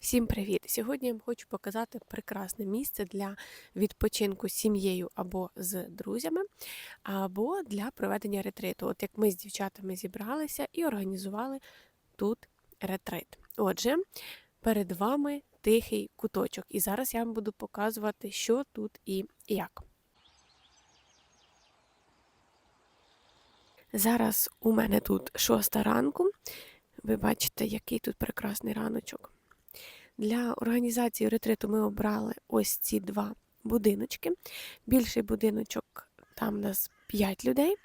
Всім привіт! Сьогодні я вам хочу показати прекрасне місце для відпочинку з сім'єю або з друзями, або для проведення ретриту. От як ми з дівчатами зібралися і організували тут ретрит. Отже, перед вами тихий куточок. І зараз я вам буду показувати, що тут і як. Зараз у мене тут шоста ранку. Ви бачите, який тут прекрасний раночок. Для організації ретриту ми обрали ось ці два будиночки. Більший будиночок там у нас 5 людей,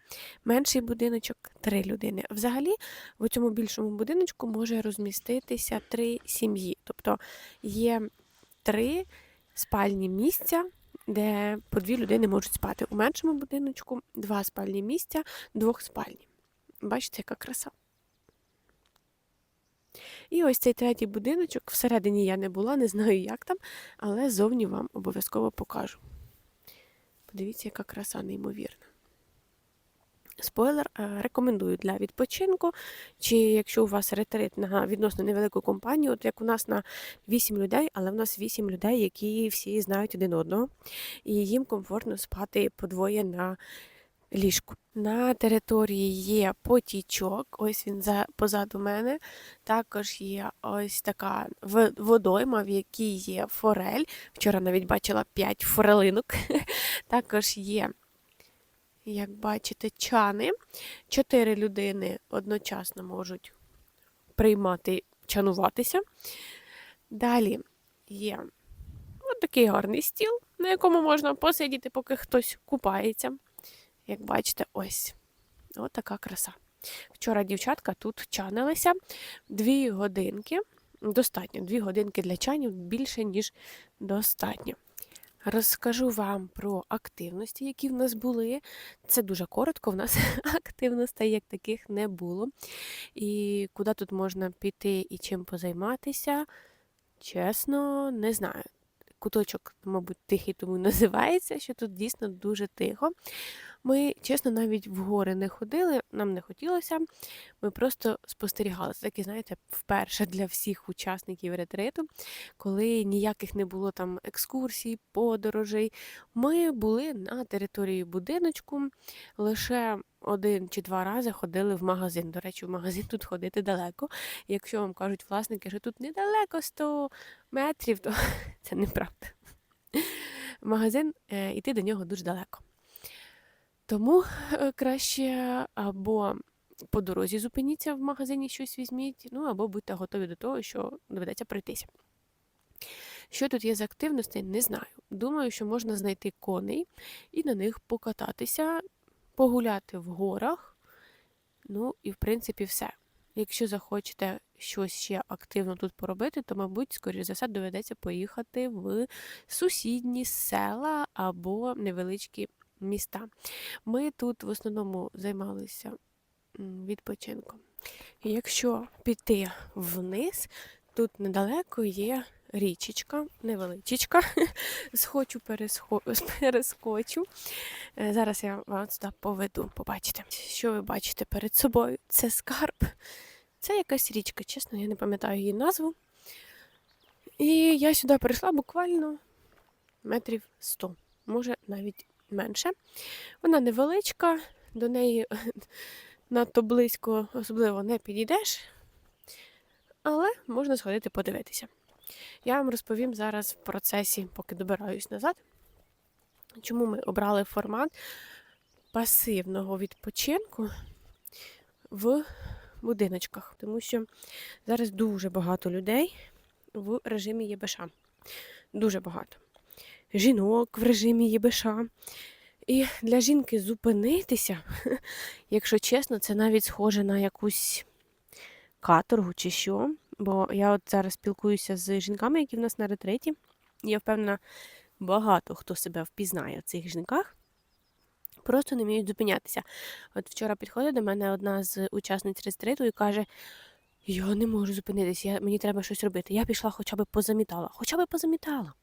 менший будиночок 3 людини. Взагалі, в цьому більшому будиночку може розміститися три сім'ї. Тобто є три спальні місця, де по дві людини можуть спати. У меншому будиночку два спальні місця, двохспальні. Бачите, яка краса. І ось цей третій будиночок. Всередині я не була, не знаю, як там, але зовні вам обов'язково покажу. Подивіться, яка краса неймовірна. Спойлер, е, рекомендую для відпочинку. Чи якщо у вас ретрит на відносно невелику компанію, от як у нас на 8 людей, але в нас 8 людей, які всі знають один одного, і їм комфортно спати подвоє на ліжку. На території є потічок, ось він за, позаду мене. Також є ось така водойма, в якій є форель. Вчора навіть бачила 5 форелинок. Також є, як бачите, чани. Чотири людини одночасно можуть приймати, чануватися. Далі є от такий гарний стіл, на якому можна посидіти, поки хтось купається. Як бачите, ось. От така краса. Вчора дівчатка тут чанилися дві годинки. Достатньо, дві годинки для чанів більше, ніж достатньо. Розкажу вам про активності, які в нас були. Це дуже коротко, в нас активностей як таких не було. І куди тут можна піти і чим позайматися, чесно, не знаю. Куточок, мабуть, тихий тому називається, що тут дійсно дуже тихо. Ми, чесно, навіть в гори не ходили, нам не хотілося. Ми просто спостерігали. Це такі, знаєте, вперше для всіх учасників ретриту, коли ніяких не було там екскурсій, подорожей. Ми були на території будиночку, лише один чи два рази ходили в магазин. До речі, в магазин тут ходити далеко. Якщо вам кажуть власники, що тут недалеко 100 метрів, то це неправда. Магазин, е, іти до нього дуже далеко. Тому е, краще або по дорозі зупиніться в магазині щось візьміть, ну або будьте готові до того, що доведеться пройтися. Що тут є з активностей, не знаю. Думаю, що можна знайти коней і на них покататися, погуляти в горах. Ну і в принципі все. Якщо захочете щось ще активно тут поробити, то, мабуть, скоріш за все, доведеться поїхати в сусідні села або невеличкі міста. Ми тут в основному займалися відпочинком. Якщо піти вниз, тут недалеко є річечка, невеличечка. Схочу, перескочу. Е, Зараз я вас сюди поведу, побачите. Що ви бачите перед собою? Це скарб. Це якась річка, чесно, я не пам'ятаю її назву. І я сюди прийшла буквально метрів 100, може навіть менше. Вона невеличка, до неї надто близько, особливо не підійдеш, але можна сходити подивитися. Я вам розповім зараз в процесі, поки добираюсь назад, чому ми обрали формат пасивного відпочинку в будиночках, тому що зараз дуже багато людей в режимі ЄБШ. Дуже багато. Жінок в режимі ЄБШ. І для жінки зупинитися, якщо чесно, це навіть схоже на якусь каторгу чи що. Бо я от зараз спілкуюся з жінками, які в нас на ретреті. і Я впевнена, багато хто себе впізнає в цих жінках, просто не вміють зупинятися. От вчора підходить до мене одна з учасниць ретриту і каже: Я не можу зупинитися, мені треба щось робити. Я пішла хоча б позамітала, хоча б позамітала.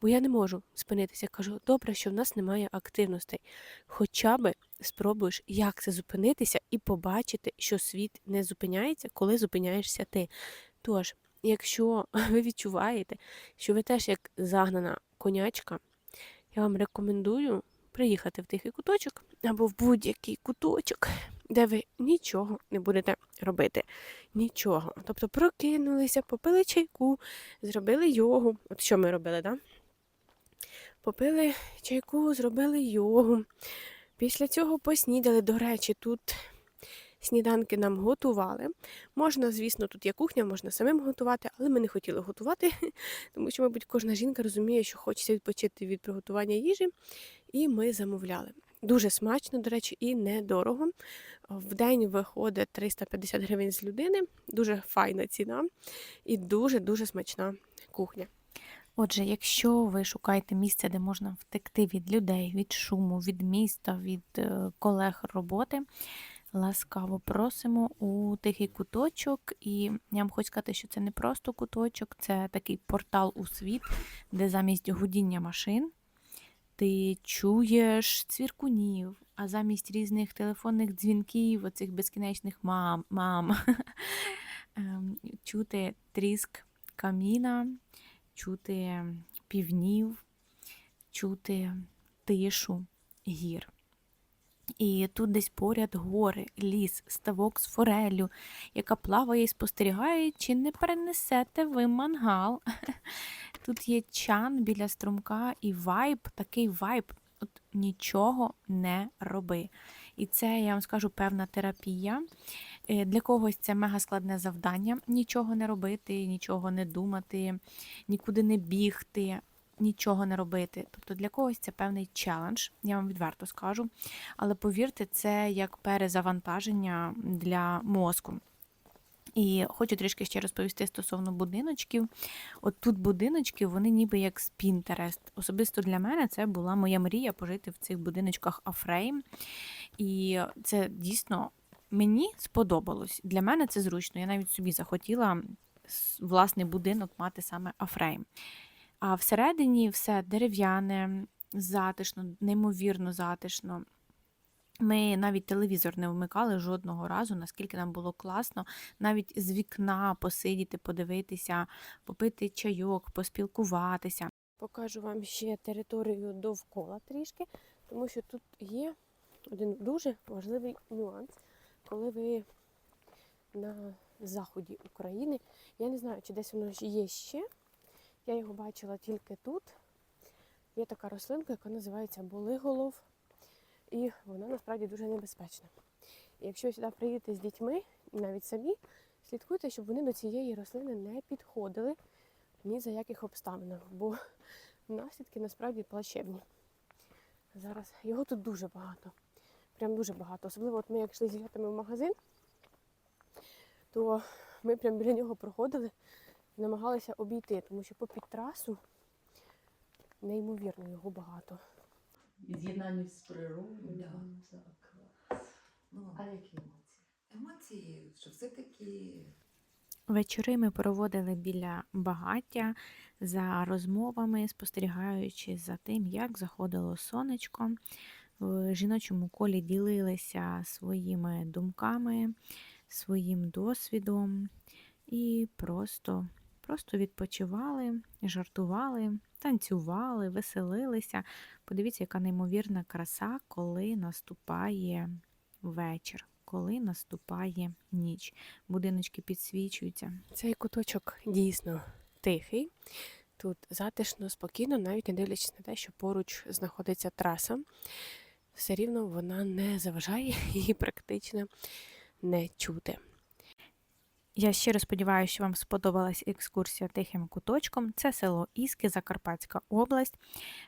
Бо я не можу спинитися. Кажу, добре, що в нас немає активностей. Хоча б спробуєш, як це зупинитися, і побачити, що світ не зупиняється, коли зупиняєшся ти. Тож, якщо ви відчуваєте, що ви теж як загнана конячка, я вам рекомендую приїхати в тихий куточок або в будь-який куточок, де ви нічого не будете робити. Нічого. Тобто прокинулися, попили чайку, зробили йогу. От що ми робили, так? Да? Попили чайку, зробили йогу. Після цього поснідали. До речі, тут сніданки нам готували. Можна, звісно, тут є кухня, можна самим готувати, але ми не хотіли готувати, тому що, мабуть, кожна жінка розуміє, що хочеться відпочити від приготування їжі, і ми замовляли. Дуже смачно, до речі, і недорого. В день виходить 350 гривень з людини, дуже файна ціна і дуже-дуже смачна кухня. Отже, якщо ви шукаєте місце, де можна втекти від людей, від шуму, від міста, від е, колег роботи, ласкаво просимо у тихий куточок. І я вам хочу сказати, що це не просто куточок, це такий портал у світ, де замість гудіння машин ти чуєш цвіркунів, а замість різних телефонних дзвінків, оцих безкінечних мам, мам, ем, чути тріск каміна, чути півнів, чути тишу гір. І тут десь поряд гори, ліс, ставок з форелю, яка плаває і спостерігає, чи не перенесете ви мангал. Тут є чан біля струмка і вайб, такий вайб, от нічого не роби. І це, я вам скажу, певна терапія. Е, Для когось це мега складне завдання нічого не робити, нічого не думати, нікуди не бігти, нічого не робити. Тобто для когось це певний челендж, я вам відверто скажу. Але повірте, це як перезавантаження для мозку. І хочу трішки ще розповісти стосовно будиночків. От тут будиночки, вони ніби як Pinterest. Особисто для мене це була моя мрія пожити в цих будиночках Афрейм. І це дійсно мені сподобалось. Для мене це зручно. Я навіть собі захотіла власний будинок мати саме Афрейм. А всередині все дерев'яне, затишно, неймовірно затишно. Ми навіть телевізор не вмикали жодного разу, наскільки нам було класно, навіть з вікна посидіти, подивитися, попити чайок, поспілкуватися. Покажу вам ще територію довкола трішки, тому що тут є один дуже важливий нюанс, коли ви на заході України. Я не знаю, чи десь воно є ще. Я його бачила тільки тут. Є така рослинка, яка називається болиголов. І вона насправді дуже небезпечна. І якщо сюди приїдете з дітьми, навіть самі, слідкуйте, щоб вони до цієї рослини не підходили ні за яких обставинах, бо наслідки насправді плачевні. Зараз його тут дуже багато. Прям дуже багато. Особливо от ми як йшли з дівчатами в магазин, то ми прям біля нього проходили і намагалися обійти, тому що попід трасу неймовірно його багато. З'єднання з природою. Да. Так. Ну, А які емоції? емоції, що все-таки Вечори ми проводили біля багаття за розмовами, спостерігаючи за тим, як заходило сонечко. В жіночому колі ділилися своїми думками, своїм досвідом і просто, просто відпочивали, жартували, танцювали, веселилися. Подивіться, яка неймовірна краса, коли наступає вечір, коли наступає ніч. Будиночки підсвічуються. Цей куточок дійсно тихий. Тут затишно, спокійно, навіть не дивлячись на те, що поруч знаходиться траса. Все рівно вона не заважає її практично не чути. Я щиро сподіваюся, що вам сподобалась екскурсія тихим куточком. Це село Іски, Закарпатська область.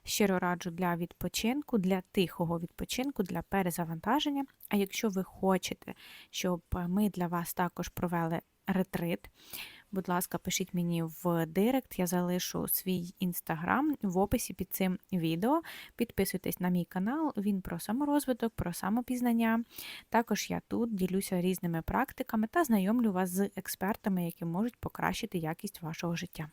Щиро раджу для відпочинку, для тихого відпочинку, для перезавантаження. А якщо ви хочете, щоб ми для вас також провели ретрит, будь ласка, пишіть мені в директ, я залишу свій інстаграм в описі під цим відео. Підписуйтесь на мій канал, він про саморозвиток, про самопізнання. Також я тут ділюся різними практиками та знайомлю вас з експертами, які можуть покращити якість вашого життя.